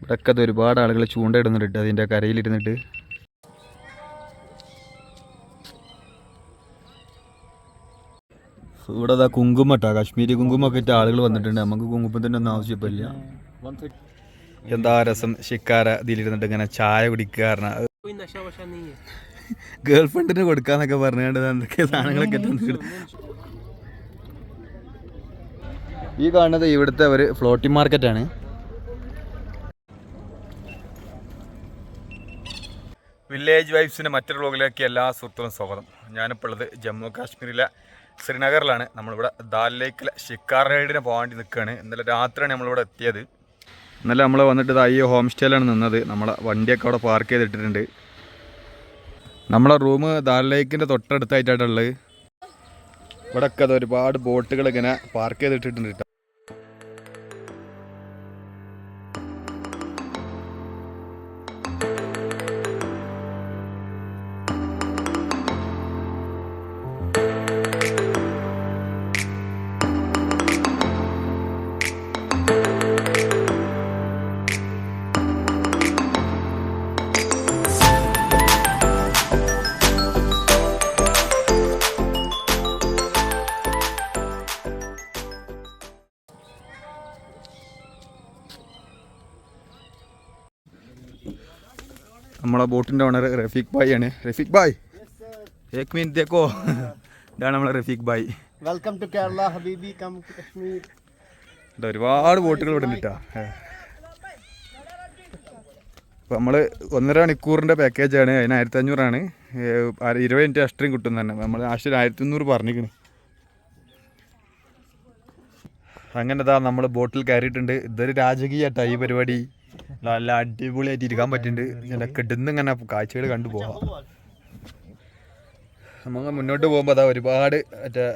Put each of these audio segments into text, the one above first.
ഇവിടെയൊക്കെ ഒരുപാട് ആളുകൾ ചൂണ്ടയിടുന്നുണ്ട് അതിന്റെ കരയിലിരുന്നിട്ട്. ഇവിടെ അതാ കുങ്കുമട്ടാ കേട്ടോ കാശ്മീരി കുങ്കുമൊക്കെ ഇട്ട് ആളുകൾ വന്നിട്ടുണ്ട്. നമുക്ക് കുങ്കുമത്തിന്റെ ഒന്നും ആവശ്യപ്പില്ല എന്താ രസം? ശിക്കാര ഇതിലിരുന്നിട്ട് ഇങ്ങനെ ചായ കുടിക്കുക കാരണം ഗേൾ ഫ്രണ്ടിന് കൊടുക്കാന്നൊക്കെ പറഞ്ഞുകൊണ്ട് എന്തൊക്കെ സാധനങ്ങളൊക്കെ ഈ കാണുന്നത് ഇവിടുത്തെ ഒരു ഫ്ലോട്ടിംഗ് മാർക്കറ്റാണ്. വില്ലേജ് വൈബ്സിന്റെ മറ്റൊരു വ്ളോഗിലേക്ക് എല്ലാ സുഹൃത്തുക്കളും സ്വാഗതം. ഞാനിപ്പോൾ ഉള്ളത് ജമ്മു കാശ്മീരിലെ ശ്രീനഗറിലാണ്. നമ്മളിവിടെ ദാൽ ലേക്കിലെ ഷിക്കാർ റൈഡിന് പോകാൻ വേണ്ടി നിൽക്കുകയാണ്. ഇന്നലെ രാത്രിയാണ് നമ്മളിവിടെ എത്തിയത്. ഇന്നലെ നമ്മൾ വന്നിട്ട് ഇതാ ഈ ഹോം സ്റ്റേയിലാണ് നിന്നത്. നമ്മളെ വണ്ടിയൊക്കെ അവിടെ പാർക്ക് ചെയ്തിട്ടിട്ടുണ്ട്. നമ്മളെ റൂം ദാൽ ലേക്കിന്റെ തൊട്ടടുത്തായിട്ടാണുള്ളത് ഇവിടെയൊക്കെ അത് ഒരുപാട് ബോട്ടുകൾ ഇങ്ങനെ പാർക്ക് ചെയ്തിട്ടിട്ടുണ്ട്. നമ്മളെ ബോട്ടിന്റെ ഓണർ റഫീഖ് ഭായ് ആണ്. റഫീഖ് ഭായ്. ഏക് മീൻ തേക്കോ ഇതാണ് നമ്മളെ റഫീഖ് ഭായ്. വെൽക്കം ടു കേരള ഹബീബി കം ടു കശ്മീർ ഒരുപാട് ബോട്ടുകൾ ഇവിടെ ഉണ്ട് അപ്പോൾ നമ്മൾ ഒന്നര മണിക്കൂറിന്റെ പാക്കേജാണ് അതിന് ആയിരത്തി അഞ്ഞൂറാണ് ഇരുപത് മിനിറ്റ് അഷ്ടയും കിട്ടും തന്നെ. നമ്മൾ ആശയം ആയിരത്തി അഞ്ഞൂറ് പറഞ്ഞിരിക്കണ്. അങ്ങനെ താ നമ്മൾ ബോട്ടിൽ കയറിയിട്ടുണ്ട്. ഇതൊരു രാജകീയ ടൈ പരിപാടി. നല്ല അടിപൊളിയായിട്ട് ഇരിക്കാൻ പറ്റുന്നുണ്ട് നല്ല കെടുന്ന് ഇങ്ങനെ കാഴ്ചകൾ കണ്ടു പോവാം. നമുക്ക് മുന്നോട്ട് പോകുമ്പോൾ അതാ ഒരുപാട് മറ്റേ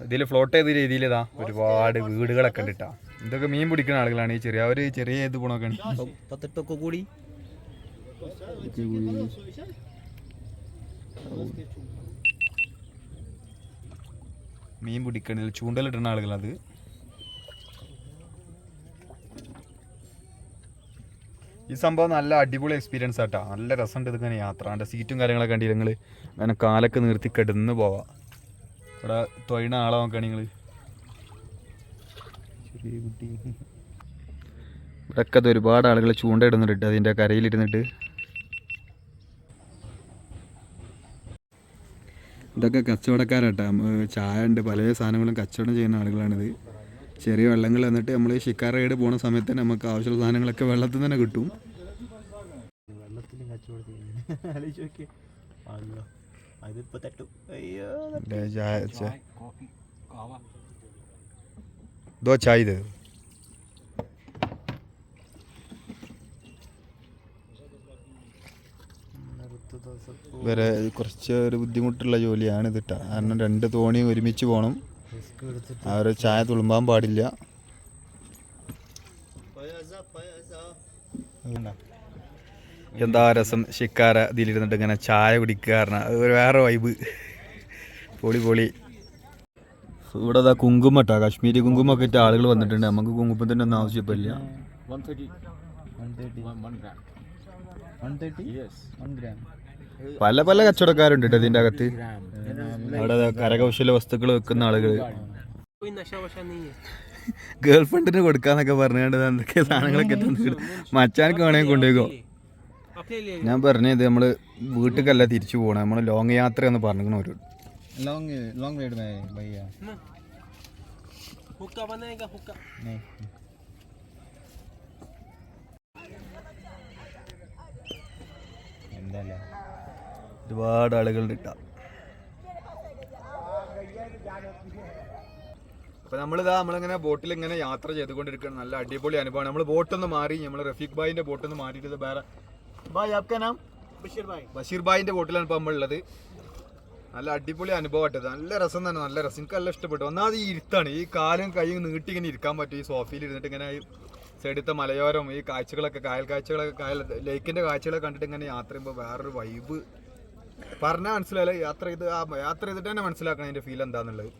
ഇതിൽ ഫ്ലോട്ട് ചെയ്ത രീതിയിൽ ഇതാ ഒരുപാട് വീടുകളൊക്കെ ഉണ്ട് ഇതൊക്കെ മീൻ പിടിക്കുന്ന ആളുകളാണ് ഈ ചെറിയ ഒരു ചെറിയ ഇത് പോണൊക്കെ കൂടി. മീൻ പിടിക്കണില്ല ചൂണ്ടലിട്ടുന്ന ആളുകളത് ഈ സംഭവം നല്ല അടിപൊളി എക്സ്പീരിയൻസ് ആട്ടാ. നല്ല രസമുണ്ട് ഇതിങ്ങനെ യാത്ര അതിന്റെ സീറ്റും കാര്യങ്ങളൊക്കെ കണ്ടില്ല നിങ്ങൾ അങ്ങനെ കാലൊക്കെ നിർത്തി കിടന്ന് പോവാം. ഇവിടെ തൊഴിണ ആളെ നോക്കുകയാണ് നിങ്ങൾ ചെറിയ ഇവിടെയൊക്കെ അത് ഒരുപാട് ആളുകൾ ചൂണ്ടയിടുന്നുണ്ട് അതിന്റെ കരയിലിരുന്നിട്ട്. ഇതൊക്കെ കച്ചവടക്കാരട്ടാ. ചായ ഉണ്ട്. പല സാധനങ്ങളും കച്ചവടം ചെയ്യുന്ന ആളുകളാണിത്. ചെറിയ വെള്ളങ്ങൾ എന്നിട്ട് നമ്മൾ ഷിക്കാർ റൈഡ് പോണ സമയത്ത് തന്നെ നമുക്ക് ആവശ്യമുള്ള സാധനങ്ങളൊക്കെ വെള്ളത്തിൽ തന്നെ കിട്ടും. വരെ വേറെ കുറച്ച് ഒരു ബുദ്ധിമുട്ടുള്ള ജോലിയാണ് ഇതിട്ട. ട്ടാ. കാരണം രണ്ട് തോണിയും ഒരുമിച്ച് പോകണം ഒരു ചായ തുളുമ്പാൻ പാടില്ല. എന്താ രസം? ശിക്കാര ഇതിലിരുന്നിട്ട് ഇങ്ങനെ ചായ കുടിക്കുക കാരണം അത് ഒരു വേറെ വൈബ് പൊളി പൊളി. ഇവിടെ അതാ കുങ്കുമ കേട്ടോ കാശ്മീരി കുങ്കുമൊക്കെ ഇട്ട് ആളുകൾ വന്നിട്ടുണ്ട്. നമുക്ക് കുങ്കുമത്തിന്റെ ഒന്നും ആവശ്യമില്ല one thirty one gram one thirty yes one gram പല പല കച്ചവടക്കാരുണ്ട് ഇതിന്റെ ഇതിന്റെ അകത്ത് അവിടെ കരകൗശല വസ്തുക്കൾ വെക്കുന്ന ആളുകൾ ഗേൾഫ്രണ്ടിന് കൊടുക്കാന്നൊക്കെ പറഞ്ഞുകൊണ്ട് എന്തൊക്കെ സാധനങ്ങളൊക്കെ മച്ചാനൊക്കെ വേണമെങ്കിൽ കൊണ്ടുപോകും ഞാൻ പറഞ്ഞത് നമ്മൾ വീട്ടിലല്ല തിരിച്ചു പോകണം നമ്മൾ ലോങ് യാത്ര എന്ന് പറഞ്ഞു ഒരു ലോങ് റൈഡ് എന്താ ഒരുപാട് ആളുകളുടെ കിട്ടാം അപ്പോൾ നമ്മളിതാ നമ്മളിങ്ങനെ ബോട്ടിൽ ഇങ്ങനെ യാത്ര ചെയ്തുകൊണ്ടിരിക്കുകയാണ്. നല്ല അടിപൊളി അനുഭവമാണ്. നമ്മൾ ബോട്ടൊന്ന് മാറി നമ്മൾ റഫീഖ് ബോട്ട് ബോട്ടൊന്ന് മാറിയിട്ട് വേറെ. ബായ് ആപ്കാ ബഷീർ ബായ് ബഷീർ ബായിന്റെ ബോട്ടിലാണ് ഇപ്പോൾ നമ്മളുള്ളത്. നല്ല അടിപൊളി അനുഭവമായിട്ട് നല്ല രസം തന്നെ നല്ല രസം. എനിക്ക് നല്ല ഇഷ്ടപ്പെട്ടു. ഒന്നാമത് ഈ ഇരുത്താണ്. ഈ കാലും കൈയും നീട്ടി ഇങ്ങനെ ഇരിക്കാൻ പറ്റും. ഈ സോഫയിൽ ഇരുന്നിട്ട് ഇങ്ങനെ സൈഡിത്തെ മലയോരം ഈ കാഴ്ചകളൊക്കെ കായൽ കാഴ്ചകളൊക്കെ കായൽ ലേക്കിന്റെ കാഴ്ചകളൊക്കെ കണ്ടിട്ട് ഇങ്ങനെ യാത്ര ചെയ്യുമ്പോൾ വേറൊരു വൈബ് പറഞ്ഞാൽ മനസ്സിലായില്ല. യാത്ര ചെയ്ത് ആ യാത്ര ചെയ്തിട്ട് തന്നെ മനസ്സിലാക്കണം അതിന്റെ ഫീൽ എന്താന്നുള്ളത്.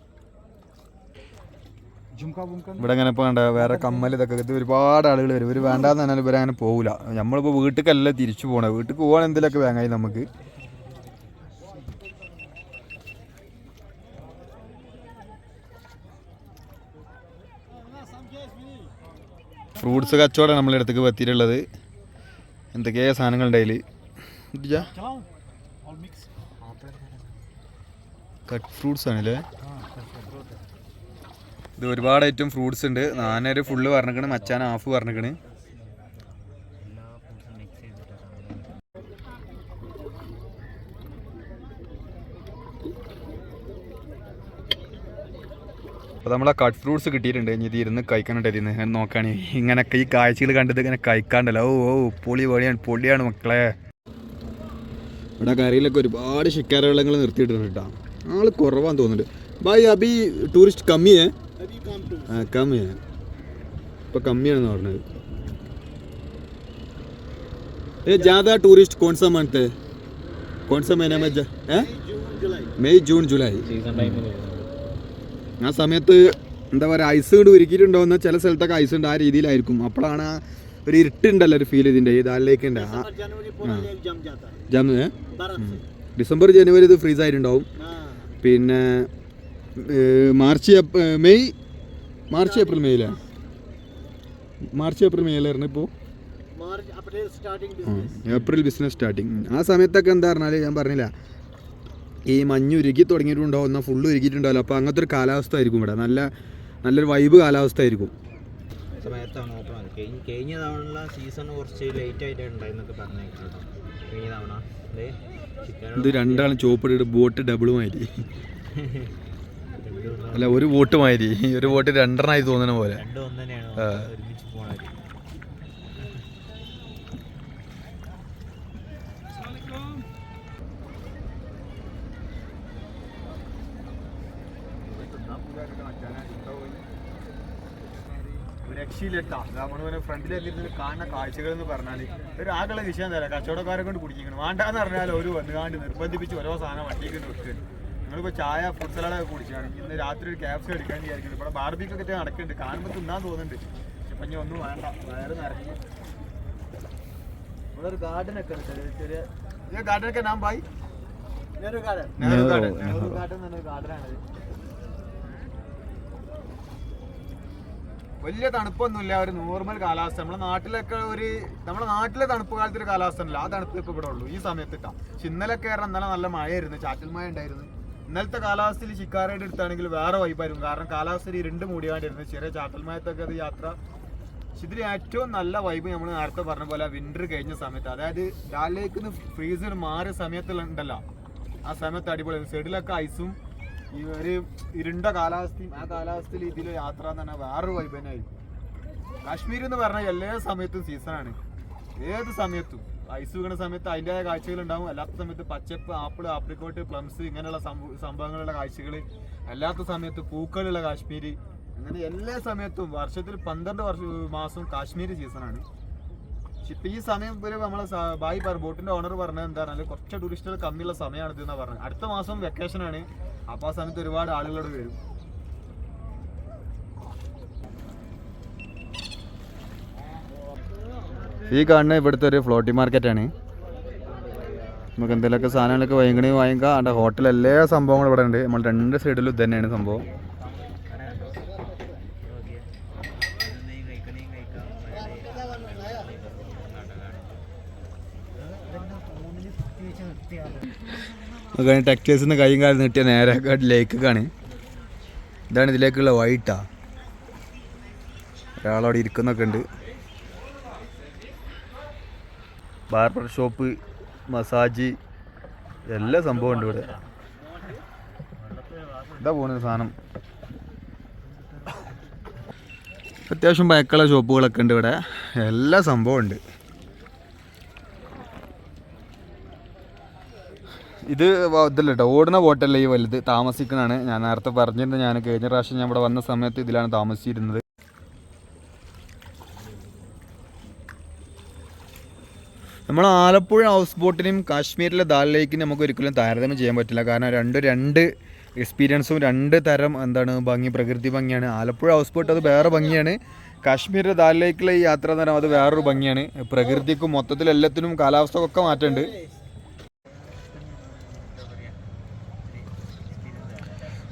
ഇവിടെ അങ്ങനെ ഇപ്പോൾ വേണ്ട വേറെ കമ്മൽ ഇതൊക്കെ ഇത് ഒരുപാട് ആളുകൾ വരും. ഇവർ വേണ്ടാന്ന് പറഞ്ഞാൽ ഇവർ അങ്ങനെ പോകില്ല നമ്മളിപ്പോൾ വീട്ടിലേക്കല്ല തിരിച്ചു പോകണം വീട്ടിൽ പോകാൻ എന്തെങ്കിലുമൊക്കെ വേങ്ങായി നമുക്ക്. ഫ്രൂട്ട്സ് കച്ചവടം നമ്മളെ അടുത്തേക്ക് എത്തിയിട്ടുള്ളത്. എന്തൊക്കെയാ സാധനങ്ങളുണ്ട് അതിൽ കട്ട് ഫ്രൂട്ട്സ് ആണല്ലേ? ഇത് ഒരുപാട് ഐറ്റം ഫ്രൂട്ട്സ് ഉണ്ട്. നാനൊരു ഫുള്ള് പറഞ്ഞിക്കണ് മച്ചാൻ ഹാഫ് പറഞ്ഞിക്കണ്. അപ്പോൾ നമ്മളെ കട്ട് ഫ്രൂട്ട്സ് കിട്ടിയിട്ടുണ്ട്. ഇനി ഇത് ഇരുന്ന് കഴിക്കാനുണ്ടായിരുന്നു ഞാൻ നോക്കുകയാണെ ഇങ്ങനൊക്കെ ഈ കാഴ്ചകൾ കണ്ടത് ഇങ്ങനെ കഴിക്കാണ്ടല്ലോ. ഓ ഓ പൊളി പൊളിയാണ് പൊളിയാണ് മക്കളെ. ഇവിടെ കരയിലൊക്കെ ഒരുപാട് ശിക്കാര വെള്ളങ്ങൾ നിർത്തിയിട്ടുണ്ട് കേട്ടോ ആള് കുറവാന്ന് തോന്നുന്നുണ്ട് ഭായ് അബി ടൂറിസ്റ്റ് കമ്മിയേ ആ കമ്മിയാ ഇപ്പൊ കമ്മിയാണെന്ന് പറഞ്ഞത് ഏ ज़्यादा टूरिस्ट कौन सा मंथ है कौन सा महीने में जा- है മെയ് ജൂൺ ജൂലൈ ആ സമയത്ത് എന്താ പറയുക ഐസ് കൊണ്ട് ഉരുക്കിയിട്ടുണ്ടോന്ന് ചില സ്ഥലത്തൊക്കെ ഐസ് ഉണ്ട് ആ രീതിയിലായിരിക്കും അപ്പോഴാണ് ആ ഒരു ഇരുട്ടുണ്ടല്ലോ ഒരു ഫീൽ ഇതിന്റെ ഈ ജം? ഉം. ഡിസംബർ ജനുവരി ഇത് ഫ്രീസ് ആയിട്ടുണ്ടാവും. പിന്നെ മാർച്ച് മെയ്? മാർച്ച് ഏപ്രിൽ മെയ്യിലാ മാർച്ച് ഏപ്രിൽ മെയ്യിലായിരുന്നു ഇപ്പോൾ ഏപ്രിൽ ബിസിനസ് സ്റ്റാർട്ടിങ് ആ സമയത്തൊക്കെ എന്താ പറഞ്ഞാൽ ഞാൻ പറഞ്ഞില്ല. ഈ മഞ്ഞ് ഉരുകി തുടങ്ങിയിട്ടുണ്ടാവും എന്നാൽ ഫുള്ള് ഉരുകിയിട്ടുണ്ടാവില്ല. അപ്പോൾ അങ്ങനത്തെ ഒരു കാലാവസ്ഥ ആയിരിക്കും ഇവിടെ. നല്ല നല്ലൊരു വൈബ് കാലാവസ്ഥ ആയിരിക്കും സമയത്താണ് ഓപ്പൺ ആയത് കഴിഞ്ഞ കഴിഞ്ഞ തവണ സീസൺ കുറച്ച് ലേറ്റ് ആയിട്ട് ഉണ്ടായിരുന്നൊക്കെ പറഞ്ഞേക്കാം കഴിഞ്ഞ തവണ. ഇത് രണ്ടാളും ചോപ്പിട്ടിട്ട് ബോട്ട് ഡബിൾ മാതിരി. അല്ല ഒരു ബോട്ട് മാതിരി ഒരു ബോട്ട് രണ്ടെണ്ണമായി തോന്നണ പോലെ. രക്ഷയിലെട്ടാ നമ്മളിങ്ങനെ ഫ്രണ്ടിലെത്തിരുന്ന് കാണുന്ന കാഴ്ചകൾ എന്ന് പറഞ്ഞാൽ ഒരു ആകെയുള്ള വിഷയം തരാം കച്ചവടക്കാരെ കൊണ്ട് കുടിക്കണം വേണ്ടാന്ന് പറഞ്ഞാൽ ഒരു വന്നുകാണ്ട് നിർബന്ധിപ്പിച്ച് ഓരോ സാധനം വണ്ടിക്ക് വെക്കുക നിങ്ങളിപ്പോൾ ചായ ഫുഡ് സലാഡൊക്കെ കുടിച്ചാണ്. ഇന്ന് രാത്രി ഒരു ക്യാപ്സ് എടുക്കാൻ വിചാരിക്കുന്നു. ഇവിടെ ബാർബിക്കൊക്കെ നടക്കുന്നുണ്ട്. കാണുമ്പോൾ തിന്നാൻ തോന്നുന്നുണ്ട്. ഇപ്പം ഇനി ഒന്നും വേണ്ട. വയറ് നിറഞ്ഞു. ഇവിടെ ഒരു ഗാർഡൻ ഒക്കെ ഉണ്ട്. ചെറിയ ചെറിയ ഈ ഗാർഡനൊക്കെ ബായി Nehru garden Nehru garden garden എന്ന് പറഞ്ഞ ഗാർഡനാണിത് വലിയ തണുപ്പൊന്നുമില്ല ഒരു നോർമൽ കാലാവസ്ഥ. നമ്മുടെ നാട്ടിലൊക്കെ ഒരു നമ്മുടെ നാട്ടിലെ തണുപ്പ് കാലത്ത് ഒരു കാലാവസ്ഥ ഉണ്ടല്ലോ ആ തണുപ്പ് ഇപ്പൊ ഇവിടെ ഉള്ളൂ. ഈ സമയത്ത് ഇട്ടാ പക്ഷെ ഇന്നലെയൊക്കെ കാരണം ഇന്നലെ നല്ല മഴയായിരുന്നു. ചാറ്റൽ മഴ ഉണ്ടായിരുന്നു. ഇന്നലത്തെ കാലാവസ്ഥയിൽ ശിക്കാരയുടെ എടുത്താണെങ്കിൽ വേറെ വൈബായിരുന്നു കാരണം കാലാവസ്ഥയിൽ ഇരുണ്ട് മൂടിയാണ്ടിരുന്നു ചെറിയ ചാറ്റൽ മഴത്തൊക്കെ അത് യാത്ര. പക്ഷെ ഇതിൽ ഏറ്റവും നല്ല വൈബ് നമ്മൾ നേരത്തെ പറഞ്ഞ പോലെ വിന്റർ കഴിഞ്ഞ സമയത്ത്. അതായത് ഡാലിലേക്ക് നിന്ന് ഫ്രീസർ മാറിയ സമയത്തുണ്ടല്ലോ ആ സമയത്ത് അടിപൊളി സൈഡിലൊക്കെ ഐസും ഈ ഒരു ഇരുണ്ട കാലാവസ്ഥയും ആ കാലാവസ്ഥയിൽ ഇതിൽ യാത്ര എന്ന് പറഞ്ഞാൽ വേറൊരു വൈബ് ആയിരിക്കും. കാശ്മീർ എന്ന് പറഞ്ഞാൽ എല്ലാ സമയത്തും സീസണാണ് ഏത് സമയത്തും. ഐസ് വീണ സമയത്ത് അതിന്റെതായ കാഴ്ചകൾ ഉണ്ടാവും. അല്ലാത്ത സമയത്ത് പച്ചപ്പ് ആപ്പിൾ ആപ്രിക്കോട്ട് പ്ലംസ് ഇങ്ങനെയുള്ള സംഭവ സംഭവങ്ങളുള്ള കാഴ്ചകൾ അല്ലാത്ത സമയത്ത് പൂക്കളുള്ള കാശ്മീർ അങ്ങനെ എല്ലാ സമയത്തും വർഷത്തിൽ പന്ത്രണ്ട് വർഷ മാസവും കാശ്മീർ സീസണാണ് ഇപ്പം ഈ സമയം വരെ നമ്മളെ ബായി ബോട്ടിന്റെ ഓണർ പറഞ്ഞത് എന്താ പറഞ്ഞാൽ കുറച്ച് ടൂറിസ്റ്റുകൾ കമ്മിയുള്ള സമയമാണ് ഇതെന്നാണ് പറഞ്ഞത്. അടുത്ത മാസം വെക്കേഷൻ അപ്പൊ ആ സമയത്ത് ഒരുപാട് ആളുകളോട് വരും. ഈ കാണുന്ന ഇവിടുത്തെ ഒരു ഫ്ലോട്ടി മാർക്കറ്റ് ആണ്. നമുക്ക് എന്തെങ്കിലുമൊക്കെ സാധനങ്ങളൊക്കെ വാങ്ങിക്കണേ വാങ്ങിക്കാം. അവിടെ ഹോട്ടൽ എല്ലാ സംഭവങ്ങളും ഇവിടെ ഉണ്ട്. നമ്മൾ രണ്ട് സൈഡിലും ഇത് തന്നെയാണ് സംഭവം. നമുക്ക് ടെക്സ്റ്റൈൽസിൽ നിന്ന് കൈയും കാലം നീട്ടിയ നേരെ ലേക്കാണ് ഇതാണ് ഇതിലേക്കുള്ള വൈറ്റാ ഒരാളവിടെ ഇരിക്കുന്നൊക്കെ ഉണ്ട്. ബാർബർ ഷോപ്പ് മസാജ് എല്ലാ സംഭവം ഉണ്ട് ഇവിടെ. എന്താ പോകുന്നത് സാധനം? അത്യാവശ്യം ഭയക്കുള്ള ഷോപ്പുകളൊക്കെ ഉണ്ട് ഇവിടെ. എല്ലാ സംഭവം ഇത് ഇതല്ല കേട്ടോ ഓടുന്ന ബോട്ടല്ല ഈ വലുത്? താമസിക്കുന്നതാണ് ഞാൻ നേരത്തെ പറഞ്ഞിരുന്നത് ഞാൻ കഴിഞ്ഞ പ്രാവശ്യം ഞാൻ ഇവിടെ വന്ന സമയത്ത് ഇതിലാണ് താമസിച്ചിരുന്നത്. നമ്മൾ ആലപ്പുഴ ഹൗസ് ബോട്ടിനും കാശ്മീരിലെ ദാൽ ലേക്കിനും നമുക്ക് ഒരിക്കലും താരതമ്യം ചെയ്യാൻ പറ്റില്ല. കാരണം രണ്ട് രണ്ട് എക്സ്പീരിയൻസും രണ്ട് തരം എന്താണ് ഭംഗി പ്രകൃതി ഭംഗിയാണ്. ആലപ്പുഴ ഹൗസ് ബോട്ട് അത് വേറെ ഭംഗിയാണ്. കാശ്മീരിലെ ദാൽ ലേക്കിലെ ഈ യാത്ര എന്ന് പറയുമ്പോൾ അത് വേറൊരു ഭംഗിയാണ്. പ്രകൃതിക്കും മൊത്തത്തിൽ എല്ലാത്തിനും കാലാവസ്ഥക്കൊക്കെ മാറ്റമുണ്ട്.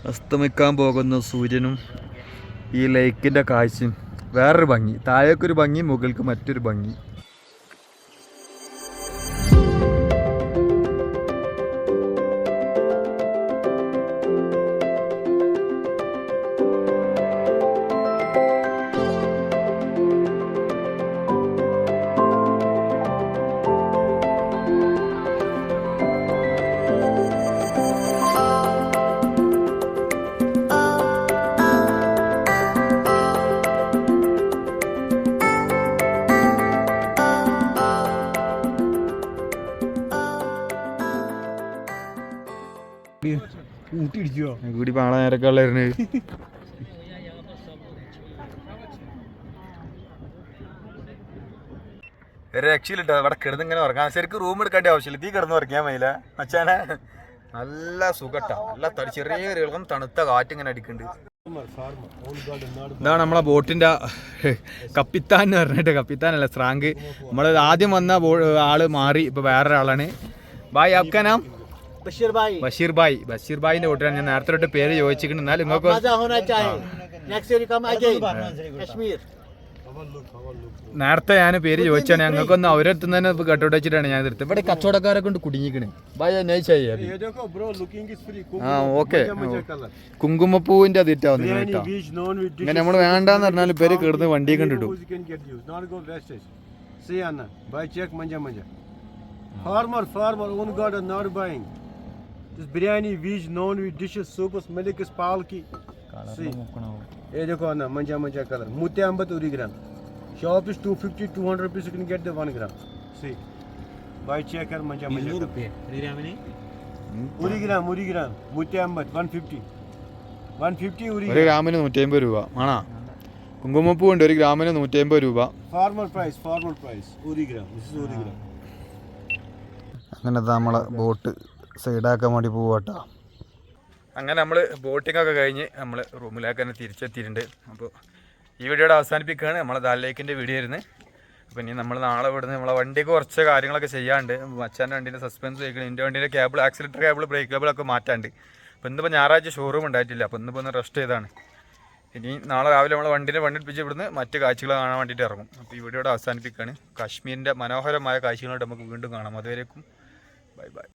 അസ്തമിക്കാൻ പോകുന്ന സൂര്യനും ഈ ലേക്കിന്റെ കാഴ്ചയും വേറൊരു ഭംഗി. താഴേക്കൊരു ഭംഗി മുകൾക്ക് മറ്റൊരു ഭംഗി. കൂടി പാള രക്ഷയിലിട്ടോ അവിടെ കിടന്ന് ഇങ്ങനെ ഉറങ്ങാൻ ശരിക്കും റൂം എടുക്കേണ്ട ആവശ്യമില്ല. തീ കിടന്ന് ഉറങ്ങിയാൽ മതിയില്ല? മച്ചാനെ നല്ല സുഖട്ടാ. നല്ല തടി ചെറിയ ഇളം തണുത്ത കാറ്റ് ഇങ്ങനെ അടിക്കുന്നുണ്ട്. ഇതാണ് നമ്മളെ ബോട്ടിന്റെ കപ്പിത്താൻ എന്ന് പറഞ്ഞിട്ട് കപ്പിത്താനല്ല സ്രാങ്ക്. നമ്മൾ ആദ്യം വന്ന ആൾ മാറി ഇപ്പൊ വേറൊരാളാണ്. ബായ് ആപ്കാനാം ബഷീർ ഭായ്. ബഷീർ ഭായിന്റെ കൂട്ടാണ് ഞാൻ നേരത്തെ തൊട്ട് പേര് ചോദിച്ചിട്ടുണ്ട്. എന്നാലും നിങ്ങൾക്ക് നേരത്തെ ഞാൻ പേര് ചോദിച്ചാണ് ഞങ്ങൾക്കൊന്ന് അവരെ തന്നെ കട്ടൗട്ട് വെച്ചിട്ടാണ് ഞാൻ എടുത്തത്. ഇവിടെ കച്ചവടക്കാരെ കൊണ്ട് കുടുങ്ങിക്കണ്. ആ ഓക്കെ. കുങ്കുമപ്പൂവിന്റെ അതിട്ടാവുന്നു കേട്ടോ. ഇങ്ങനെ നമ്മൾ വേണ്ടെന്ന് പറഞ്ഞാൽ പേര് കീർന്ന് വണ്ടി കണ്ടിട്ടു farmer farmer on garden not buying wastage see anna buy check manja manja farmer farmer own god are not buying this biryani veg non with dishes soups milk is palki see ये देखो अन्ना manja manja color mutte ambat uri gram shop is 250 200 rupees you can get the 1 gram see buy check or manja manja ഇരുന്നൂറ് color. റുപ്യ ഒരു ഗ്രാമിന് uri gram uri gram mutte ambat 150 150 uri ഒരു ഗ്രാമിന് നൂറ്റി അമ്പത് രൂപ ആണാ കുങ്കുമപ്പൂ ഉണ്ട് ഒരു ഗ്രാമിന് നൂറ്റി അമ്പത് രൂപ Farmer price, farmer price. Urigram. This is Urigram. അങ്ങനെ നമ്മളെ ബോട്ട് സൈഡാക്കാൻ വേണ്ടി പോവാട്ടോ. അങ്ങനെ നമ്മൾ ബോട്ടിംഗ് ഒക്കെ കഴിഞ്ഞ് നമ്മൾ റൂമിലേക്ക് തന്നെ തിരിച്ചെത്തിയിട്ടുണ്ട്. അപ്പോൾ ഈ വീഡിയോയുടെ അവസാനിപ്പിക്കുകയാണ്. നമ്മളെ ദാലിലേക്കിന്റെ വീഡിയോ ആയിരുന്നു. അപ്പോൾ ഇനി നമ്മൾ നാളെ ഇവിടുന്ന് നമ്മളെ വണ്ടിക്ക് കുറച്ച് കാര്യങ്ങളൊക്കെ ചെയ്യാണ്ട് മച്ചാന്റെ വണ്ടീന്റെ സസ്പെൻസ് വയ്ക്കണം എന്റെ വണ്ടീന്റെ കേബിൾ ആക്സിലേറ്റർ കേബിൾ ബ്രേക്ക് കേബിളൊക്കെ മാറ്റാണ്ട്. അപ്പോൾ ഇന്നിപ്പോൾ ഞായറാഴ്ച ഷോറൂം ഉണ്ടായിട്ടില്ല. അപ്പോൾ ഇന്നിപ്പോൾ ഒന്ന് റെസ്റ്റ് ചെയ്താണ്. ഇനി നാളെ രാവിലെ നമ്മൾ വണ്ടീനെ വണ്ടിപ്പിച്ച് ഇവിടുന്ന് മറ്റ് കാഴ്ചകൾ കാണാൻ വേണ്ടിയിട്ട് ഇറങ്ങും. അപ്പോൾ ഈ വീഡിയോയുടെ അവസാനിപ്പിക്കുകയാണ്. കാശ്മീരിന്റെ മനോഹരമായ കാഴ്ചകളായിട്ട് നമുക്ക് വീണ്ടും കാണാം. അതുവരേക്കും ബൈ ബൈ